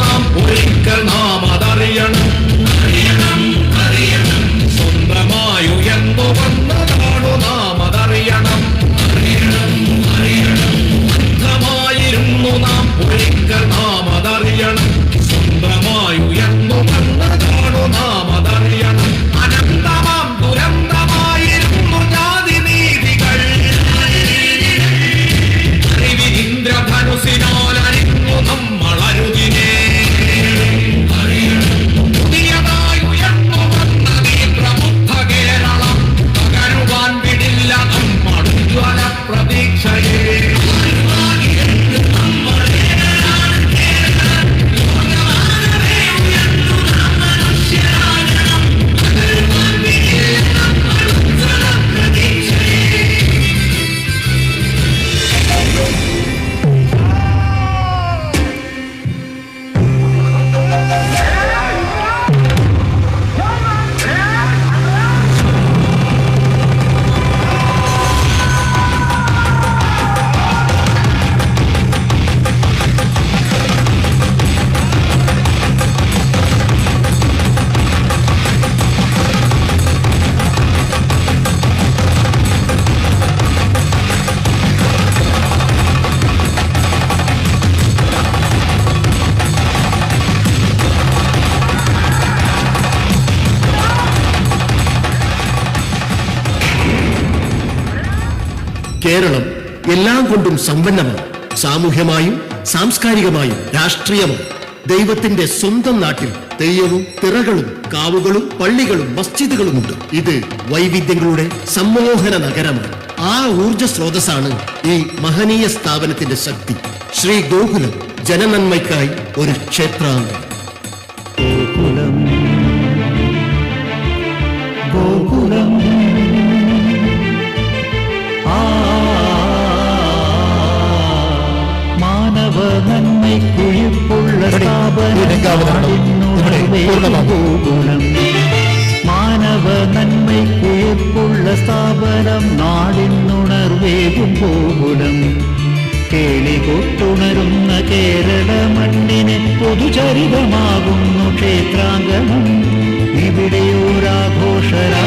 നാം ഒരിക്കൽ കേരളം എല്ലാം കൊണ്ടും സമ്പന്നമാണ് സാമൂഹ്യമായും സാംസ്കാരികമായും രാഷ്ട്രീയവും ദൈവത്തിന്റെ സ്വന്തം നാട്ടിൽ തെയ്യവും തിറകളും കാവുകളും പള്ളികളും മസ്ജിദുകളും ഉണ്ട്. ഇത് വൈവിധ്യങ്ങളുടെ സമ്മോഹന നഗരമാണ്. ആ ഊർജ സ്രോതസ്സാണ് ഈ മഹനീയ സ്ഥാപനത്തിന്റെ ശക്തി. ശ്രീ ഗോകുലം ജനനന്മയ്ക്കായി ഒരു ക്ഷേത്രാംഗം ഗോകുലം. ആ മാനവ നന്മയ്ക്കുഴിപ്പുള്ള ഗോകുലം മാനവ നന്മയ്ക്കുഴിപ്പുള്ള സ്ഥാപനം നാടിനുണർവേകും ഗോകുലം കേളികൊട്ടുണരുന്ന കേരള മണ്ണിന് പൊതുചരിതമാകുന്നു ക്ഷേത്രാങ്കണം ഇവിടെയൊരാഘോഷരാവ്